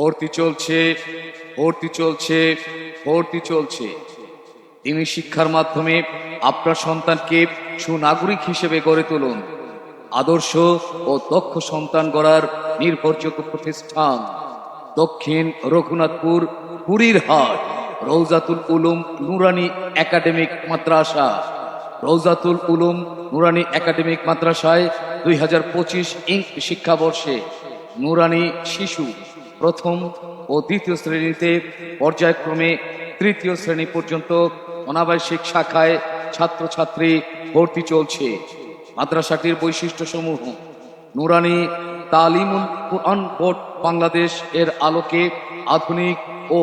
ভর্তি চলছে ভর্তি চলছে ভর্তি চলছে। তিনি শিক্ষার মাধ্যমে আপনার সন্তানকে সুনাগরিক হিসেবে গড়ে তুলুন। আদর্শ ও দক্ষ সন্তান গড়ার নির্ভরযোগ্য প্রতিষ্ঠান। দক্ষিণ রঘুনাথপুর, পুরীর হাট রৌজাতুল উলুম নুরানি একাডেমিক মাদ্রাসা। রৌজাতুল উলুম নুরানি একাডেমিক মাদ্রাসায় দুই হাজার পঁচিশ ইঙ্ক শিক্ষাবর্ষে নুরানি শিশু প্রথম ও দ্বিতীয় শ্রেণীতে পর্যায়ক্রমে তৃতীয় শ্রেণি পর্যন্ত অনাবাসিক শাখায় ছাত্রছাত্রী ভর্তি চলছে। মাদ্রাসাটির বৈশিষ্ট্য সমূহ নুরানি তালিমুল কুরআন বোর্ড বাংলাদেশ এর আলোকে আধুনিক ও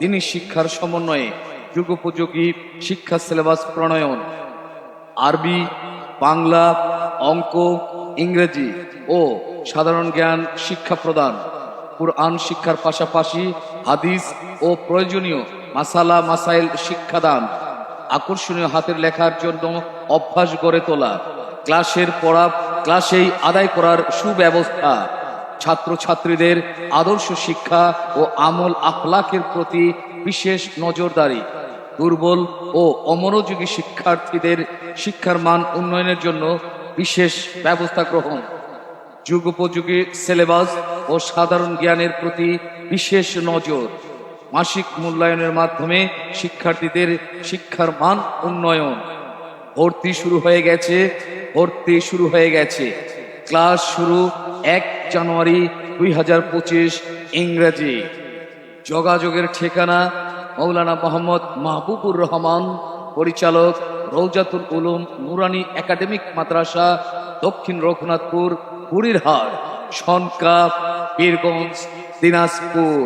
দিনী শিক্ষার সমন্বয়ে যুগোপযোগী শিক্ষা সিলেবাস প্রণয়ন, আরবি, বাংলা, অঙ্ক, ইংরেজি ও সাধারণ জ্ঞান শিক্ষা প্রদান। কুরআন শিক্ষার পাশাপাশি হাদিস ও প্রয়োজনীয় মাসালা, মাসাইল শিক্ষাদান আকর্ষণীয় হাতের লেখার জন্য অভ্যাস গড়ে তোলা, ক্লাসের পড়া, ক্লাসেই আদায় করার সুব্যবস্থা, ছাত্রছাত্রীদের আদর্শ শিক্ষা ও আমল আখলাকের প্রতি বিশেষ নজরদারি, দুর্বল ও অমনোযোগী শিক্ষার্থীদের শিক্ষার মান উন্নয়নের জন্য বিশেষ ব্যবস্থা গ্রহণ। যুগোপযোগী সিলেবাস ও সাধারণ জ্ঞানের প্রতি বিশেষ নজর। মাসিক মূল্যায়নের মাধ্যমে শিক্ষার্থীদের শিক্ষার মান উন্নয়ন। ভর্তি শুরু হয়ে গেছে, ভর্তি শুরু হয়ে গেছে। ক্লাস শুরু এক জানুয়ারি দুই হাজার পঁচিশ ইংরেজি। যোগাযোগের ঠিকানা মৌলানা মোহাম্মদ মাহবুবুর রহমান, পরিচালক রৌজাতুল উলুম নুরানি একাডেমিক মাদ্রাসা, দক্ষিণ রঘুনাথপুর বুড়িরহাট সনকাপ বীরগঞ্জ দিনাজপুর।